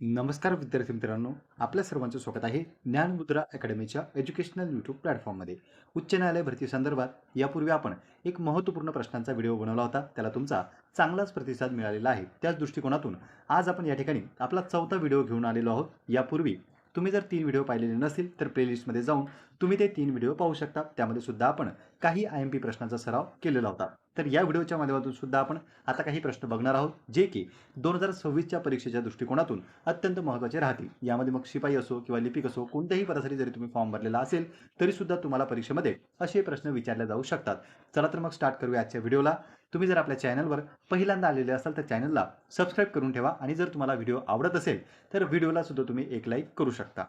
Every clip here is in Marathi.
नमस्कार विद्यार्थी मित्रांनो आपल्या सर्वांचं स्वागत आहे ज्ञानमुद्रा अकॅडमीच्या एज्युकेशनल यूट्यूब प्लॅटफॉर्ममध्ये. उच्च न्यायालय भरती संदर्भात यापूर्वी आपण एक महत्त्वपूर्ण प्रश्नांचा व्हिडिओ बनवला होता. त्याला तुमचा चांगलाच प्रतिसाद मिळालेला आहे. त्याच दृष्टिकोनातून आज आपण या ठिकाणी आपला चौथा व्हिडिओ घेऊन आलेलो आहोत. यापूर्वी तुम्ही जर तीन व्हिडिओ पाहिलेले नसतील तर प्लेलिस्टमध्ये जाऊन तुम्ही ते तीन व्हिडिओ पाहू शकता. त्यामध्ये सुद्धा आपण काही आय एम पी प्रश्नांचा सराव केलेला होता. तर या व्हिडिओच्या माध्यमातून सुद्धा आपण आता काही प्रश्न बघणार आहोत जे की दोन हजार सव्वीसच्या परीक्षेच्या दृष्टिकोनातून अत्यंत महत्त्वाचे राहतील. यामध्ये मग शिपाई असो किंवा लिपिक असो कोणत्याही पदासाठी जरी तुम्ही फॉर्म भरलेला असेल तरी सुद्धा तुम्हाला परीक्षेमध्ये असे प्रश्न विचारले जाऊ शकतात. चला तर मग स्टार्ट करूया आजच्या व्हिडिओला. तुम्ही जर आपल्या चॅनलवर पहिल्यांदा आलेले असाल तर चॅनलला सबस्क्राईब करून ठेवा आणि जर तुम्हाला व्हिडिओ आवडत असेल तर व्हिडिओला सुद्धा तुम्ही एक लाईक करू शकता.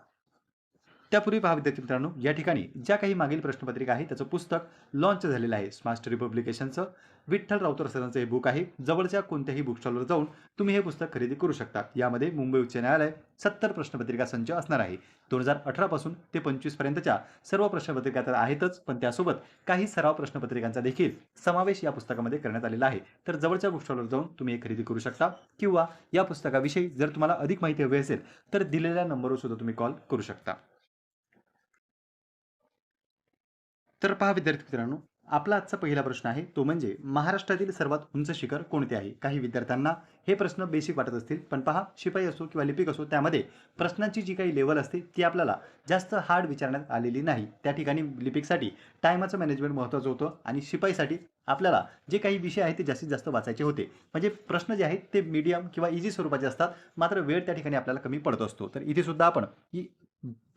त्यापूर्वी पहा विद्यार्थी मित्रांनो या ठिकाणी ज्या काही मागील प्रश्नपत्रिका आहे त्याचं पुस्तक लॉन्च झालेलं आहे स्मास्टर रिपब्लिकेशनचं विठ्ठल राऊतर सरांचं हे बुक आहे. जवळच्या कोणत्याही बुक स्टॉलवर जाऊन तुम्ही हे पुस्तक खरेदी करू शकता. यामध्ये मुंबई उच्च न्यायालय सत्तर प्रश्नपत्रिका संच असणार आहे. दोन हजार अठरापासून ते पंचवीसपर्यंतच्या सर्व प्रश्नपत्रिका तर आहेतच पण त्यासोबत काही सराव प्रश्नपत्रिकांचा देखील समावेश या पुस्तकामध्ये करण्यात आलेला आहे. तर जवळच्या बुक स्टॉलवर जाऊन तुम्ही हे खरेदी करू शकता किंवा या पुस्तकाविषयी जर तुम्हाला अधिक माहिती हवी असेल तर दिलेल्या नंबरवर सुद्धा तुम्ही कॉल करू शकता. तर पहा विद्यार्थी मित्रांनो आपला आजचा पहिला प्रश्न आहे तो म्हणजे महाराष्ट्रातील सर्वात उंच शिखर कोणते आहे? काही विद्यार्थ्यांना हे प्रश्न बेसिक वाटत असतील पण पहा शिपाई असो किंवा लिपिक असो त्यामध्ये प्रश्नांची जी काही लेवल असते ती आपल्याला जास्त हार्ड विचारण्यात आलेली नाही. त्या ठिकाणी लिपिकसाठी टायमाचं मॅनेजमेंट महत्त्वाचं होतं आणि शिपाईसाठी आपल्याला जे काही विषय आहेत ते जास्तीत जास्त वाचायचे होते. म्हणजे प्रश्न जे आहेत ते मीडियम किंवा इझी स्वरूपाचे असतात मात्र वेळ त्या ठिकाणी आपल्याला कमी पडत असतो. तर इथे सुद्धा आपण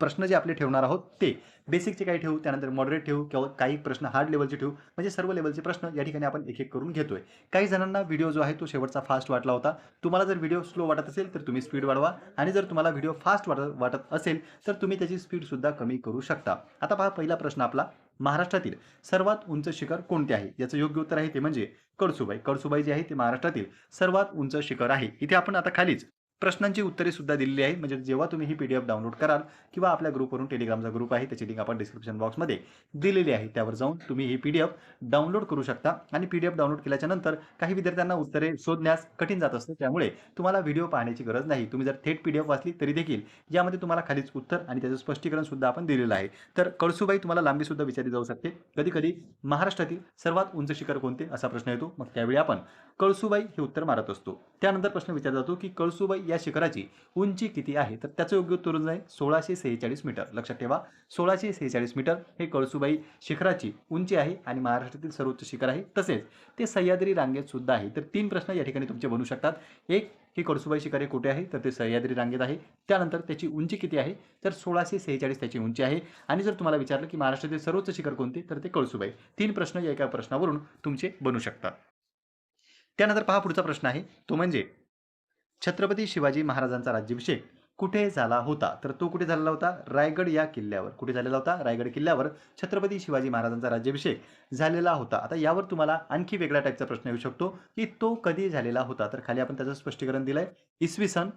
प्रश्न जे आपले ठेवणार आहोत ते. बेसिकचे काही ठेवू त्यानंतर मॉडरेट ठेवू किंवा काही प्रश्न हार्ड लेवलचे ठेवू म्हणजे सर्व लेवलचे प्रश्न या ठिकाणी आपण एक एक करून घेतोय. काही जणांना व्हिडिओ जो आहे तो शेवटचा फास्ट वाटला होता. तुम्हाला जर व्हिडिओ स्लो वाटत असेल तर तुम्ही स्पीड वाढवा. आणि जर तुम्हाला व्हिडिओ फास्ट वाटत वाटत असेल तर तुम्ही त्याची स्पीड सुद्धा कमी करू शकता. आता पहा पहिला प्रश्न आपला. महाराष्ट्रातील सर्वात उंच शिखर कोणते आहे? याचं योग्य उत्तर आहे ते म्हणजे कडसुबाई कडसुबाई जे आहे ते महाराष्ट्रातील सर्वात उंच शिखर आहे. इथे आपण आता खालीच प्रश्नांची उत्तरे सुद्धा दिलेली आहे म्हणजे जेव्हा तुम्ही ही पी डी एफ डाउनलोड कराल किंवा आपल्या ग्रुपवरून टेलिग्रामचा ग्रुप आहे त्याची लिंक आपण डिस्क्रिप्शन बॉक्समध्ये दिलेली आहे. त्यावर जाऊन तुम्ही ही पी डी एफ डाउनलोड करू शकता. आणि पी डी एफ डाउनलोड केल्याच्यानंतर काही विद्यार्थ्यांना उत्तरे शोधण्यास कठीण जात असतं. त्यामुळे तुम्हाला व्हिडिओ पाहण्याची गरज नाही. तुम्ही जर थेट पी डी एफ वाचली तरी देखील यामध्ये तुम्हाला खालीच उत्तर आणि त्याचं स्पष्टीकरण सुद्धा आपण दिलेलं आहे. तर कळसूबाई तुम्हाला लांबी सुद्धा विचारली जाऊ शकते. कधी कधी महाराष्ट्रातील सर्वात उंच शिखर कोणते? असा प्रश्न येतो. मग त्यावेळी आपण कळसूबाई हे उत्तर मारत असतो. त्यानंतर प्रश्न विचारला जातो की कळसूबाई या शिखराची उंची किती आहे? तर त्याचं योग्य उत्तर आहे सोळाशे सेहेचाळीस मीटर. लक्षात ठेवा सोळाशे सेहेचाळीस मीटर हे कळसुबाई शिखराची उंची आहे आणि महाराष्ट्रातील सर्वोच्च शिखर आहे. तसेच ते सह्याद्री रांगेत सुद्धा आहे. तर तीन प्रश्न या ठिकाणी तुमचे बनू शकतात. एक ही कळसुबाई शिखर हे कुठे आहे? तर ते सह्याद्री रांगेत आहे. त्यानंतर त्याची उंची किती आहे? तर सोळाशे सेहेचाळीस त्याची उंची आहे. आणि जर तुम्हाला विचारलं की महाराष्ट्रातील सर्वोच्च शिखर कोणते? तर ते कळसुबाई. तीन प्रश्न या एका प्रश्नावरून तुमचे बनू शकतात. त्यानंतर पहा पुढचा प्रश्न आहे. तो म्हणजे छत्रपती शिवाजी महाराजांचा राज्याभिषेक कुठे झाला होता? तर तो कुठे झालेला होता? रायगड या किल्ल्यावर. कुठे झालेला होता? रायगड किल्ल्यावर छत्रपती शिवाजी महाराजांचा राज्याभिषेक झालेला होता. आता यावर तुम्हाला आणखी वेगळ्या टाईपचा प्रश्न येऊ शकतो की तो कधी झालेला होता? तर खाली आपण त्याचं स्पष्टीकरण दिलंय. इसवी सन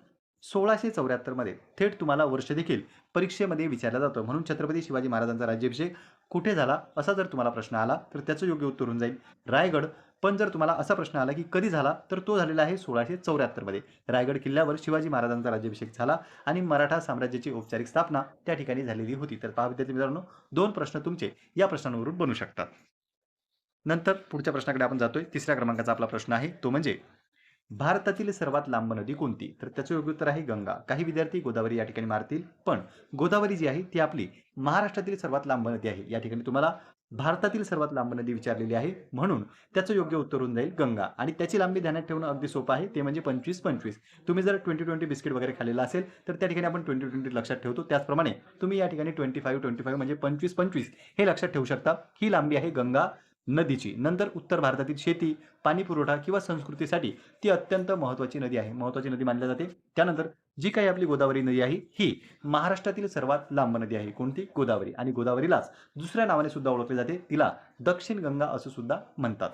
सोळाशे चौऱ्याहत्तरमध्ये थेट तुम्हाला वर्ष देखील परीक्षेमध्ये विचारला जातो. म्हणून छत्रपती शिवाजी महाराजांचा राज्याभिषेक कुठे झाला? असा जर तुम्हाला प्रश्न आला तर त्याचं योग्य उत्तर होऊन जाईल. रायगड. पण जर तुम्हाला असा प्रश्न आला की कधी झाला तर तो झालेला आहे सोळाशे चौऱ्याहत्तरमध्ये रायगड किल्ल्यावर शिवाजी महाराजांचा राज्याभिषेक झाला आणि मराठा साम्राज्याची औपचारिक स्थापना त्या ठिकाणी झालेली होती. तर पहा विद्यार्थी मित्रांनो दोन प्रश्न तुमचे या प्रश्नांवरून बनू शकतात. नंतर पुढच्या प्रश्नाकडे आपण जातोय. तिसऱ्या क्रमांकाचा आपला प्रश्न आहे तो म्हणजे भारतातील सर्वात लांब नदी कोणती? तर त्याचं योग्य उत्तर आहे गंगा. काही विद्यार्थी गोदावरी या ठिकाणी मारतील. पण गोदावरी जी आहे ती आपली महाराष्ट्रातील सर्वात लांब नदी आहे. या ठिकाणी तुम्हाला भारतातील सर्वात लांब नदी विचारलेली आहे. म्हणून त्याचं योग्य उत्तर होऊन जाईल गंगा. आणि त्याची लांबी ध्यानात ठेवणं अगदी सोपं आहे. ते म्हणजे पंचवीस पंचवीस. तुम्ही जर ट्वेंटी ट्वेंटी बिस्किट वगैरे खाल्लेलं असेल तर त्या ठिकाणी आपण ट्वेंटी ट्वेंटी लक्षात ठेवतो. त्याचप्रमाणे तुम्ही या ठिकाणी ट्वेंटी फाईव्ह ट्वेंटी फाईव्ह म्हणजे पंचवीस पंचवीस हे लक्षात ठेवू शकता. ही लांबी आहे गंगा. नदीची. नंतर उत्तर भारतातील शेती पाणी पुरवठा किंवा संस्कृतीसाठी ती अत्यंत महत्त्वाची नदी आहे. महत्त्वाची नदी मानली जाते. त्यानंतर जी काही आपली गोदावरी नदी आहे ही महाराष्ट्रातील सर्वात लांब नदी आहे. कोणती? गोदावरी. आणि गोदावरीलाच दुसऱ्या नावाने सुद्धा ओळखले जाते. तिला दक्षिण गंगा असं सुद्धा म्हणतात.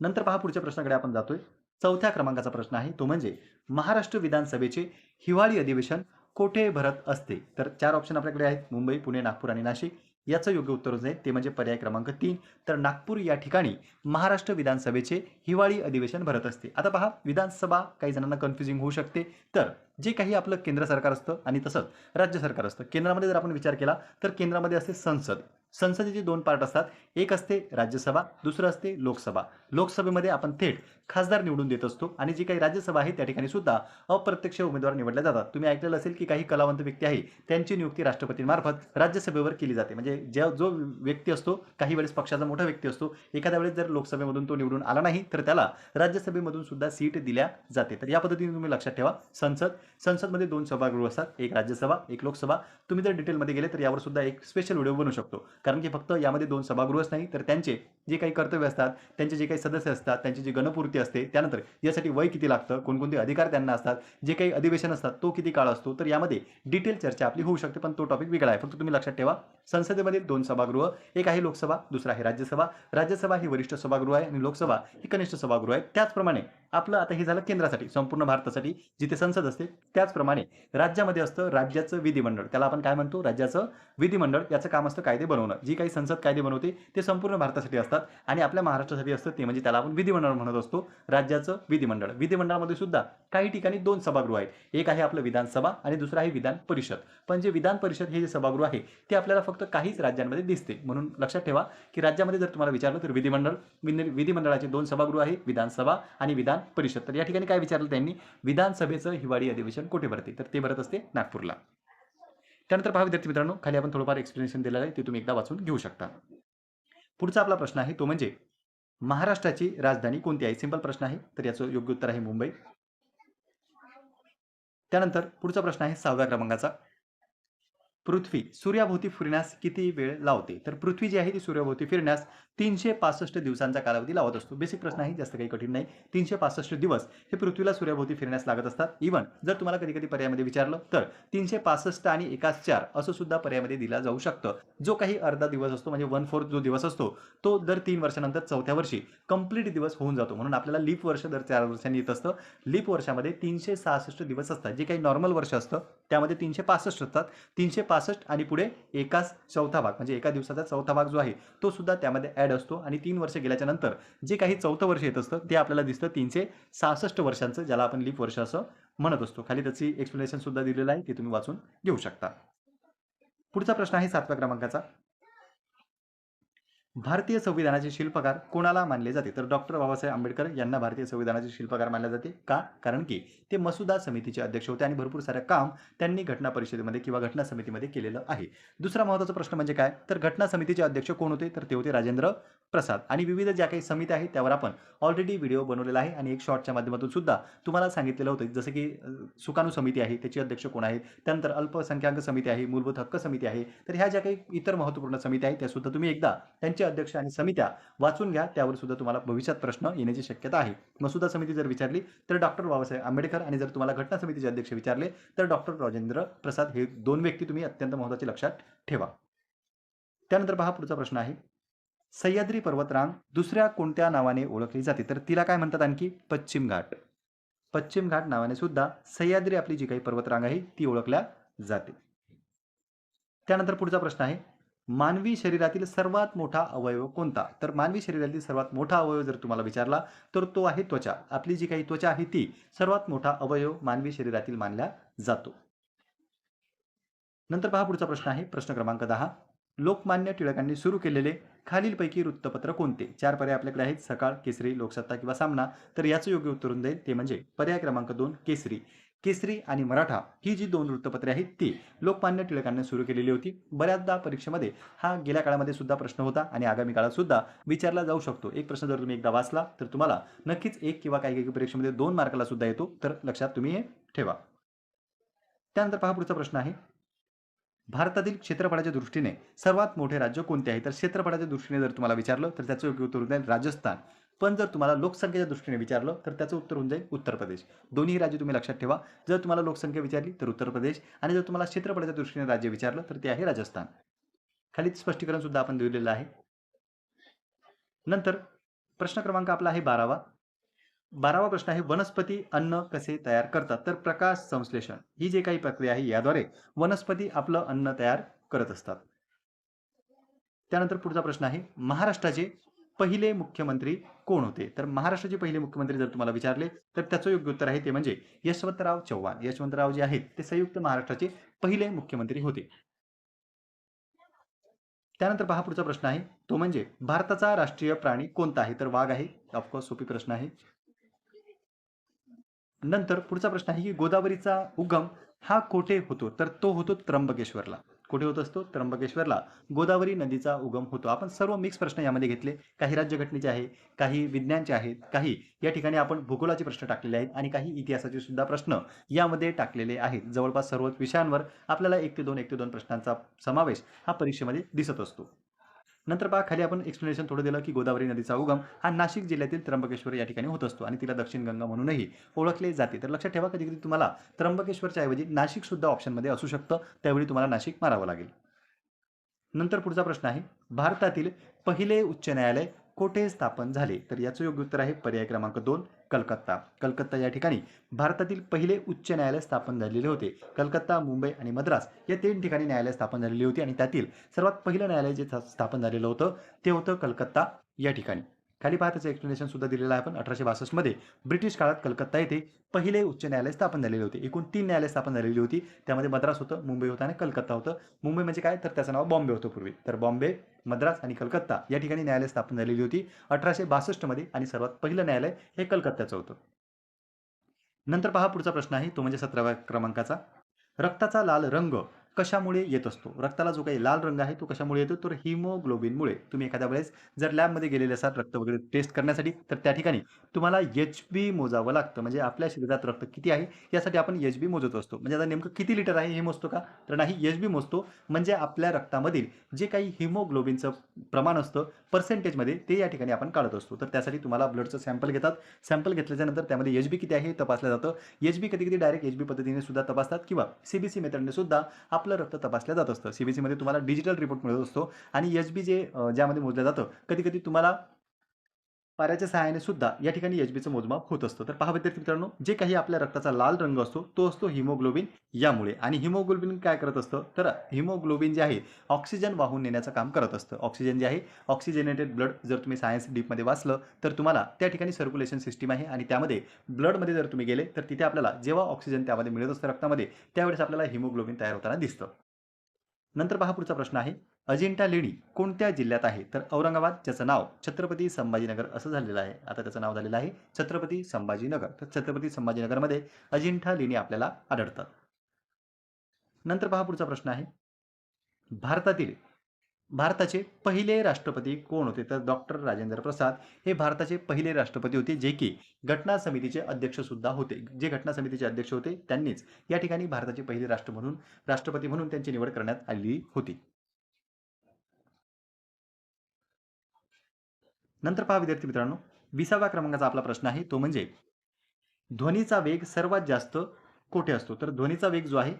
नंतर पहा पुढच्या प्रश्नाकडे आपण जातोय. चौथ्या क्रमांकाचा प्रश्न आहे. तो म्हणजे महाराष्ट्र विधानसभेचे हिवाळी अधिवेशन कोठे भरत असते? तर चार ऑप्शन आपल्याकडे आहेत. मुंबई पुणे नागपूर आणि नाशिक. याचं योग्य उत्तर होत आहे ते म्हणजे पर्याय क्रमांक तीन. तर नागपूर या ठिकाणी महाराष्ट्र विधानसभेचे हिवाळी अधिवेशन भरत असते. आता पहा विधानसभा काही जणांना कन्फ्युजिंग होऊ शकते. तर जे काही आपलं केंद्र सरकार असतं आणि तसंच राज्य सरकार असतं. केंद्रामध्ये जर आपण विचार केला तर केंद्रामध्ये असते संसद. संसदेचे दोन पार्ट असतात. एक असते राज्यसभा दुसरं असते लोकसभा. लोकसभेमध्ये आपण थेट खासदार निवडून देत असतो आणि जी काही राज्यसभा आहे त्या ठिकाणी सुद्धा अप्रत्यक्ष उमेदवार निवडल्या जातात. तुम्ही ऐकलेलं असेल की काही कलावंत व्यक्ती आहे त्यांची नियुक्ती राष्ट्रपतींमार्फत राज्यसभेवर केली जाते. म्हणजे ज्या जो व्यक्ती असतो काही वेळेस पक्षाचा मोठा व्यक्ती असतो एखाद्या वेळेस जर लोकसभेमधून तो निवडून आला नाही तर त्याला राज्यसभेमधून सुद्धा सीट दिल्या जाते. तर या पद्धतीने तुम्ही लक्षात ठेवा. संसद संसदमध्ये दोन सभागृह असतात. एक राज्यसभा एक लोकसभा. तुम्ही जर डिटेलमध्ये गेले तर यावर सुद्धा एक स्पेशल व्हिडिओ बनवू शकतो. कारण की फक्त यामध्ये दोन सभागृहच नाही तर त्यांचे जे काही कर्तव्य असतात त्यांचे जे काही सदस्य असतात त्यांची जी गणपूर्ती असते त्यानंतर यासाठी वय किती लागतं कोणकोणते अधिकार त्यांना असतात जे काही अधिवेशन असतात तो किती काळ असतो तर यामध्ये डिटेल चर्चा आपली होऊ शकते पण तो टॉपिक वेगळा आहे. फक्त तुम्ही लक्षात ठेवा संसदेमध्ये दोन सभागृह एक आहे लोकसभा दुसरा आहे राज्यसभा. राज्यसभा ही वरिष्ठ सभागृह आहे आणि लोकसभा ही कनिष्ठ सभागृह आहे. त्याचप्रमाणे आपलं आता हे झालं केंद्रासाठी संपूर्ण भारतासाठी जिथे संसद असते त्याचप्रमाणे राज्यामध्ये असतं राज्याचं विधिमंडळ. त्याला आपण काय म्हणतो? राज्याचं विधिमंडळ. याचं काम असतं कायदे बनवणं. जी काही संसद कायदे बनवते ते संपूर्ण भारतासाठी असतात. आणि आपल्या महाराष्ट्रासाठी असतं ते म्हणजे त्याला आपण विधिमंडळ म्हणत असतो राज्याचं विधिमंडळ. विधिमंडळामध्ये सुद्धा काही ठिकाणी दोन सभागृह आहेत. एक आहे आपलं विधानसभा आणि दुसरं आहे विधान परिषद. पण जे विधान परिषद हे जे सभागृह आहे ते आपल्याला फक्त काहीच राज्यांमध्ये दिसते. म्हणून लक्षात ठेवा की राज्यामध्ये जर तुम्हाला विचारलं तर विधिमंडळ विधिमंडळाचे दोन सभागृह आहे विधानसभा आणि विधान परिषद. तर या ठिकाणी काय विचारलं त्यांनी? विधानसभेचं हिवाळी अधिवेशन कुठे भरते? तर ते भरत असते नागपूरला. त्यानंतर पहा विद्यार्थी मित्रांनो खाली आपण थोडंफार एक्सप्लेनेशन दिलेलं आहे ते तुम्ही एकदा वाचून घेऊ शकता. पुढचा आपला प्रश्न आहे तो म्हणजे महाराष्ट्राची राजधानी कोणती आहे? सिंपल प्रश्न आहे तर याचं योग्य उत्तर आहे मुंबई. त्यानंतर पुढचा प्रश्न आहे सहाव्या क्रमांकाचा. पृथ्वी सूर्याभोवती फिरण्यास किती वेळ लावते? तर पृथ्वी जी आहे ती सूर्याभोवती फिरण्यास तीनशे पासष्ट दिवसांचा कालावधी लावत असतो. बेसिक प्रश्न आहे जास्त काही कठीण नाही. तीनशे पासष्ट दिवस हे पृथ्वीला सूर्याभोवती फिरण्यास लागत असतात. इव्हन जर तुम्हाला कधी कधी पर्यायामध्ये विचारलं तर तीनशे पासष्ट आणि एकाच चार असं सुद्धा पर्यायामध्ये दिला जाऊ शकतं. जो काही अर्धा दिवस असतो म्हणजे वन फोर्थ जो दिवस असतो तो दर तीन वर्षानंतर चौथ्या वर्षी कंप्लीट दिवस होऊन जातो. म्हणून आपल्याला लीप वर्ष दर चार वर्षांनी येत असतं. लीप वर्षामध्ये तीनशे सहासष्ट दिवस असतात. जे काही नॉर्मल वर्ष असतं त्यामध्ये तीनशे पासष्ट असतात. तीनशे पासष्ट आणि पुढे एकाच चौथा भाग म्हणजे एका दिवसाचा चौथा भाग जो आहे तो सुद्धा त्यामध्ये ॲड असतो. आणि तीन वर्ष गेल्याच्यानंतर जे काही चौथं वर्ष येत असतं ते आपल्याला दिसतं तीनशे सहासष्ट वर्षांचं ज्याला आपण लीप वर्ष असं म्हणत असतो. खाली त्याची एक्सप्लेनेशन सुद्धा दिलेलं आहे ते तुम्ही वाचून घेऊ शकता. पुढचा प्रश्न आहे सातव्या क्रमांकाचा. भारतीय संविधानाचे शिल्पकार कोणाला मानले जाते? तर डॉक्टर बाबासाहेब आंबेडकर यांना भारतीय संविधानाचे शिल्पकार मानले जाते. का? कारण की ते मसुदा समितीचे अध्यक्ष होते आणि भरपूर सारं काम त्यांनी घटना परिषदेमध्ये किंवा घटना समितीमध्ये केलेलं आहे. दुसरा महत्त्वाचा प्रश्न म्हणजे काय? तर घटना समितीचे अध्यक्ष कोण होते? तर ते होते राजेंद्र प्रसाद. आणि विविध ज्या काही समित्या आहेत त्यावर आपण ऑलरेडी व्हिडिओ बनवलेला आहे आणि एक शॉर्टच्या माध्यमातून सुद्धा तुम्हाला सांगितलेलं होतं. जसं की सुकाणू समिती आहे त्याचे अध्यक्ष कोण आहे? त्यानंतर अल्पसंख्याक समिती आहे मूलभूत हक्क समिती आहे. तर ह्या ज्या काही इतर महत्त्वपूर्ण समित्या आहेत त्यासुद्धा तुम्ही एकदा त्यांचे अध्यक्ष आणि समित्या वाचून घ्या. त्यावर सुद्धा तुम्हाला भविष्यात प्रश्न येण्याची शक्यता आहे. मसुदा समिती जर विचारली तर डॉक्टर बाबासाहेब आंबेडकर आणि जर तुम्हाला घटना समितीचे अध्यक्ष विचारले तर डॉक्टर राजेंद्र प्रसाद हे दोन व्यक्ती तुम्ही अत्यंत महत्त्वाचे लक्षात ठेवा. त्यानंतर पहा पुढचा प्रश्न आहे. सह्याद्री पर्वतरांग दुसऱ्या कोणत्या नावाने ओळखली जाते? तर तिला काय म्हणतात आणखी? पश्चिम घाट. पश्चिम घाट नावाने सुद्धा सह्याद्री आपली जी काही पर्वतरांग आहे ती ओळखल्या जाते. त्यानंतर पुढचा प्रश्न आहे. मानवी शरीरातील सर्वात मोठा अवयव कोणता? तर मानवी शरीरातील सर्वात मोठा अवयव जर तुम्हाला विचारला तर तो आहे त्वचा. आपली जी काही त्वचा आहे ती सर्वात मोठा अवयव मानवी शरीरातील मानला जातो. नंतर पहा पुढचा प्रश्न आहे. प्रश्न क्रमांक दहा. लोकमान्य टिळकांनी सुरू केलेले खालीलपैकी वृत्तपत्र कोणते? चार पर्याय आपल्याकडे आहेत. सकाळ केसरी लोकसत्ता किंवा सामना. तर याचं योग्य उत्तर होऊन जाईल. ते म्हणजे पर्याय क्रमांक दोन केसरी. केसरी आणि मराठा ही जी दोन वृत्तपत्रे आहेत ती लोकमान्य टिळकांनी सुरू केलेली होती. बऱ्याचदा परीक्षेमध्ये हा गेल्या काळामध्ये सुद्धा प्रश्न होता आणि आगामी काळात सुद्धा विचारला जाऊ शकतो. एक प्रश्न जर तुम्ही एकदा वाचला तर तुम्हाला नक्कीच एक किंवा काही काही परीक्षेमध्ये दोन मार्काला सुद्धा येतो. तर लक्षात तुम्ही हे ठेवा. त्यानंतर पहा पुढचा प्रश्न आहे. भारतातील क्षेत्रफळाच्या दृष्टीने सर्वात मोठे राज्य कोणते आहे? तर क्षेत्रफळाच्या दृष्टीने जर तुम्हाला विचारलं तर त्याचं योग्य उत्तर राजस्थान. पण जर तुम्हाला लोकसंख्येच्या दृष्टीने विचारलं तर त्याचं उत्तर होऊन जाईल उत्तर प्रदेश. दोन्ही राज्य तुम्ही लक्षात ठेवा. जर तुम्हाला लोकसंख्या विचारली तर उत्तर प्रदेश. आणि जर तुम्हाला क्षेत्रफळाच्या दृष्टीने राज्य विचारलं तर ते आहे राजस्थान. खाली स्पष्टीकरण सुद्धा आपण दिलेलं आहे. नंतर प्रश्न क्रमांक आपला आहे बारावा. बारावा प्रश्न आहे वनस्पती अन्न कसे तयार करतात? तर प्रकाश संश्लेषण ही जे काही प्रक्रिया आहे याद्वारे वनस्पती आपलं अन्न तयार करत असतात. त्यानंतर पुढचा प्रश्न आहे महाराष्ट्राचे पहिले मुख्यमंत्री कोण होते? तर महाराष्ट्राचे पहिले मुख्यमंत्री जर तुम्हाला विचारले तर त्याचं योग्य उत्तर आहे ते म्हणजे यशवंतराव चव्हाण. यशवंतराव जे आहेत ते संयुक्त महाराष्ट्राचे पहिले मुख्यमंत्री होते. त्यानंतर पहा पुढचा प्रश्न आहे. तो म्हणजे भारताचा राष्ट्रीय प्राणी कोणता आहे? तर वाघ आहे ऑफकोर्स सोपी प्रश्न आहे. नंतर पुढचा प्रश्न आहे की गोदावरीचा उगम हा कोठे होतो? तर तो होतो त्र्यंबकेश्वरला. कुठे होत असतो? त्र्यंबकेश्वरला. गोदावरी नदीचा उगम होतो. आपण सर्व मिक्स प्रश्न यामध्ये घेतले. काही राज्यघटनेचे आहे काही विज्ञानचे आहेत काही या ठिकाणी आपण भूगोलाचे प्रश्न टाकलेले आहेत आणि काही इतिहासाचे सुद्धा प्रश्न यामध्ये टाकलेले आहेत. जवळपास सर्वच विषयांवर आपल्याला एक ते दोन एक ते दोन प्रश्नांचा समावेश हा परीक्षेमध्ये दिसत असतो. नंतर पहा खाली आपण एक्सप्लेनेशन थोडं दिलं की गोदावरी नदीचा उगम हा नाशिक जिल्ह्यातील त्र्यंबकेश्वर या ठिकाणी होत असतो आणि तिला दक्षिण गंगा म्हणूनही ओळखले जाते. तर लक्षात ठेवा कधी कधी तुम्हाला त्र्यंबकेश्वरच्या ऐवजी नाशिक सुद्धा ऑप्शनमध्ये असू शकतं. त्यावेळी तुम्हाला नाशिक मारावं लागेल. नंतर पुढचा प्रश्न आहे भारतातील पहिले उच्च न्यायालय कोठे स्थापन झाले? तर याचं योग्य उत्तर आहे पर्याय क्रमांक दोन कलकत्ता. कलकत्ता या ठिकाणी भारतातील पहिले उच्च न्यायालय स्थापन झालेले होते. कलकत्ता मुंबई आणि मद्रास या तीन ठिकाणी न्यायालय स्थापन झालेली होती आणि त्यातील सर्वात पहिलं न्यायालय जे स्थापन झालेलं होतं ते होतं कलकत्ता या ठिकाणी. खाली पहा त्याचं एक्सप्लेनेशन सुद्धा दिलेलं आहे आपण. अठराशे बासष्टमध्ये ब्रिटिश काळात कलकत्ता येथे पहिले उच्च न्यायालय स्थापन झालेले होते. एकूण तीन न्यायालय स्थापन झालेली होती. त्यामध्ये मद्रास होतं मुंबई होतं आणि कलकत्ता होतं. मुंबई म्हणजे काय? तर त्याचं नाव बॉम्बे होतं पूर्वी. तर बॉम्बे मद्रास आणि कलकत्ता या ठिकाणी न्यायालय स्थापन झालेली होती. अठराशे बासष्टमध्ये आणि सर्वात पहिलं न्यायालय हे कलकत्त्याचं होतं. नंतर पहा पुढचा प्रश्न आहे. तो म्हणजे सतराव्या क्रमांकाचा. रक्ताचा लाल रंग कशामुळे येत असतो? रक्ताला जो काही लाल रंग आहे तो कशामुळे येतो? तर हिमोग्लोबिनमुळे. तुम्ही एखाद्या वेळेस जर लॅबमध्ये गेलेले असाल रक्त वगैरे टेस्ट करण्यासाठी तर त्या ठिकाणी तुम्हाला एच बी मोजावं लागतं. म्हणजे आपल्या शरीरात रक्त किती आहे यासाठी आपण एच बी मोजत असतो. म्हणजे आता नेमकं किती लिटर आहे हे मोजतो का? तर नाही एच बी मोजतो. म्हणजे आपल्या रक्तामधील जे काही हिमोग्लोबिनचं प्रमाण असतं पर्सेंटेजमध्ये ते या ठिकाणी आपण काढत असतो. तर त्यासाठी तुम्हाला ब्लडचं सॅम्पल घेतात. सॅम्पल घेतल्याच्यानंतर त्यामध्ये एच बी किती आहे तपासलं जातं. एच बी कधी कधी डायरेक्ट एच बी पद्धतीने सुद्धा तपासतात किंवा सीबीसी मेथडने सुद्धा आपलं रक्त तपासलं जात असतं. सीबीसीमध्ये तुम्हाला डिजिटल रिपोर्ट मिळत असतो. आणि एच बी जे ज्यामध्ये मोजलं जातं कधी कधी तुम्हाला पाऱ्याच्या सहाय्याने सुद्धा या ठिकाणी एचबीचं मोजमाप होत असतं. तर पहा विद्यार्थी मित्रांनो जे काही आपल्या रक्ताचा लाल रंग असतो तो असतो हिमोग्लोबिन यामुळे. आणि हिमोग्लोबिन काय करत असतं? तर हिमोग्लोबिन जे आहे ऑक्सिजन वाहून नेण्याचं काम करत असतं. ऑक्सिजन जे आहे ऑक्सिजनेटेड ब्लड जर तुम्ही सायन्स डीपमध्ये वाचलं तर तुम्हाला त्या ठिकाणी सर्क्युलेशन सिस्टीम आहे आणि त्यामध्ये ब्लडमध्ये जर तुम्ही गेले तर तिथे आपल्याला जेव्हा ऑक्सिजन त्यामध्ये मिळत असतं रक्तामध्ये त्यावेळेस आपल्याला हिमोग्लोबिन तयार होताना दिसतं. नंतर पहा पुढचा प्रश्न आहे. अजिंठा लेणी कोणत्या जिल्ह्यात आहे? तर औरंगाबाद ज्याचं नाव छत्रपती संभाजीनगर असं झालेलं आहे. आता त्याचं नाव झालेलं आहे छत्रपती संभाजीनगर. तर छत्रपती संभाजीनगरमध्ये अजिंठा लेणी आपल्याला आढळतात. नंतर पहा पुढचा प्रश्न आहे. भारतातील भारताचे पहिले राष्ट्रपती कोण होते? तर डॉक्टर राजेंद्र प्रसाद हे भारताचे पहिले राष्ट्रपती होते जे की घटना समितीचे अध्यक्ष सुद्धा होते. जे घटना समितीचे अध्यक्ष होते त्यांनीच या ठिकाणी भारताचे पहिले राष्ट्र म्हणून राष्ट्रपती म्हणून त्यांची निवड करण्यात आलेली होती. नंतर पहा विद्यार्थी मित्रांनो विसाव्या क्रमांकाचा आपला प्रश्न आहे तो म्हणजे ध्वनीचा वेग सर्वात जास्त कोठे असतो? तर ध्वनीचा वेग जो आहे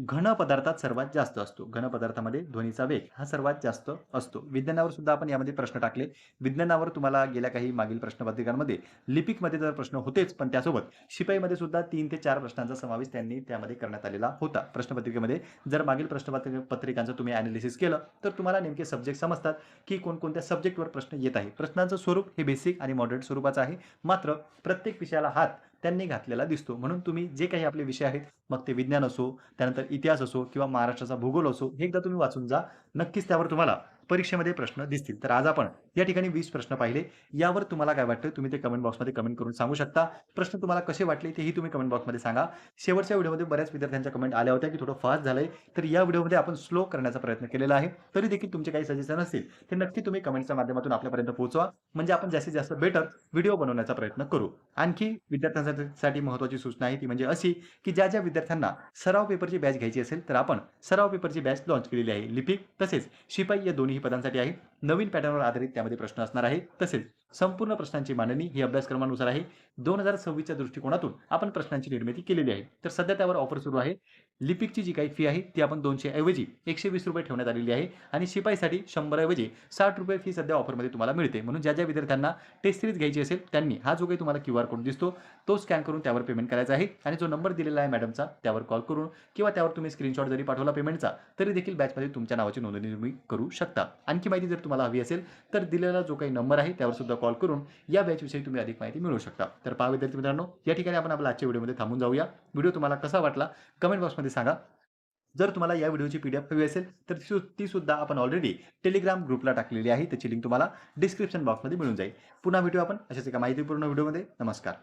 घन पदार्थात सर्वात जास्त असतो. घन पदार्थामध्ये ध्वनीचा वेग हा सर्वात जास्त असतो. विज्ञानावर सुद्धा आपण यामध्ये प्रश्न टाकले. विज्ञानावर तुम्हाला गेल्या काही मागील प्रश्नपत्रिकांमध्ये लिपिकमध्ये जर प्रश्न होतेच पण त्यासोबत शिपाईमध्ये सुद्धा तीन ते चार प्रश्नांचा समावेश त्यांनी त्यामध्ये करण्यात आलेला होता. प्रश्नपत्रिकेमध्ये जर मागील प्रश्नपत्रिका पत्रिकांचं तुम्ही अनालिसिस केलं तर तुम्हाला नेमके सब्जेक्ट समजतात की कोणकोणत्या सब्जेक्टवर प्रश्न येत आहे. प्रश्नांचं स्वरूप हे बेसिक आणि मॉडरेट स्वरूपाचं आहे. मात्र प्रत्येक विषयाला हात त्यांनी घातलेला दिसतो. म्हणून तुम्ही जे काही आपले विषय आहेत मग ते विज्ञान असो त्यानंतर इतिहास असो किंवा महाराष्ट्राचा भूगोल असो हे एकदा तुम्ही वाचून जा. नक्कीच त्यावर तुम्हाला परीक्षेमध्ये प्रश्न दिसतील. तर आज आपण या ठिकाणी वीस प्रश्न पाहिले. यावर तुम्हाला काय वाटतं? तुम्ही ते कमेंट बॉक्समध्ये कमेंट करून सांगू शकता. प्रश्न तुम्हाला कसे वाटले तेही तुम्ही कमेंट बॉक्समध्ये सांगा. शेवटच्या व्हिडिओमध्ये बऱ्याच विद्यार्थ्यांच्या कमेंट आल्या होत्या की थोडं फास्ट झालंय. तर या व्हिडिओमध्ये आपण स्लो करण्याचा प्रयत्न केलेला आहे. तरी देखील तुमचे काही सजेशन असतील ते नक्की तुम्ही कमेंटच्या माध्यमातून आपल्यापर्यंत पोहोचवा. म्हणजे आपण जास्तीत जास्त बेटर व्हिडिओ बनवण्याचा प्रयत्न करू. आणखी विद्यार्थ्यांसाठी महत्त्वाची सूचना आहे ती म्हणजे अशी की ज्या ज्या विद्यार्थ्यांना सराव पेपरची बॅच घ्यायची असेल तर आपण सराव पेपरची बॅच लॉन्च केलेली आहे. लिपिक तसेच शिपाई या दोन्ही पदांसाठी आहे. नवीन पॅटर्नवर आधारित त्यामध्ये प्रश्न असणार आहे. तसेच संपूर्ण प्रश्नांची मांडणी ही अभ्यासक्रमानुसार आहे. दोन हजार सव्वीसच्या दृष्टिकोनातून आपण प्रश्नांची निर्मिती केलेली आहे. तर सध्या त्यावर ऑफर सुरू आहे. लिपिकची जी काही फी आहे ती आपण दोनशे ऐवजी एकशे वीस रुपये ठेवण्यात आलेली आहे. आणि शिपाईसाठी शंभरऐवजी साठ रुपये फी सध्या ऑफरमध्ये तुम्हाला मिळते. म्हणून ज्या ज्या विद्यार्थ्यांना टेस्ट सिरीज घ्यायची असेल त्यांनी हा जो काही तुम्हाला क्यू आर कोड दिसतो तो स्कॅन करून त्यावर पेमेंट करायचा आहे. आणि जो नंबर दिलेला आहे मॅडमचा त्यावर कॉल करून किंवा त्यावर तुम्ही स्क्रीनशॉट जरी पाठवला पेमेंटचा तरी देखील बॅचमध्ये तुमच्या नावाची नोंदणी तुम्ही करू शकता. आणखी माहिती जर तुम्हाला हवी असेल तर दिलेला जो काही नंबर आहे त्यावर सुद्धा कॉल करून या बॅचविषयी तुम्ही अधिक माहिती मिळवू शकता. तर पहा विद्यार्थी मित्रांनो या ठिकाणी आपण आपल्या आजच्या व्हिडिओमध्ये थांबून जाऊया. व्हिडिओ तुम्हाला कसा वाटला कमेंट बॉक्समध्ये सांगा. जर तुम्हाला या व्हिडिओची पी डी एफ हवी असेल तर ती ती सुद्धा आपण ऑलरेडी टेलिग्राम ग्रुपला टाकलेली आहे. त्याची लिंक तुम्हाला डिस्क्रिप्शन बॉक्समध्ये मिळून जाईल. पुन्हा भेटू आपण अशाच एका माहितीपूर्ण व्हिडिओमध्ये. नमस्कार.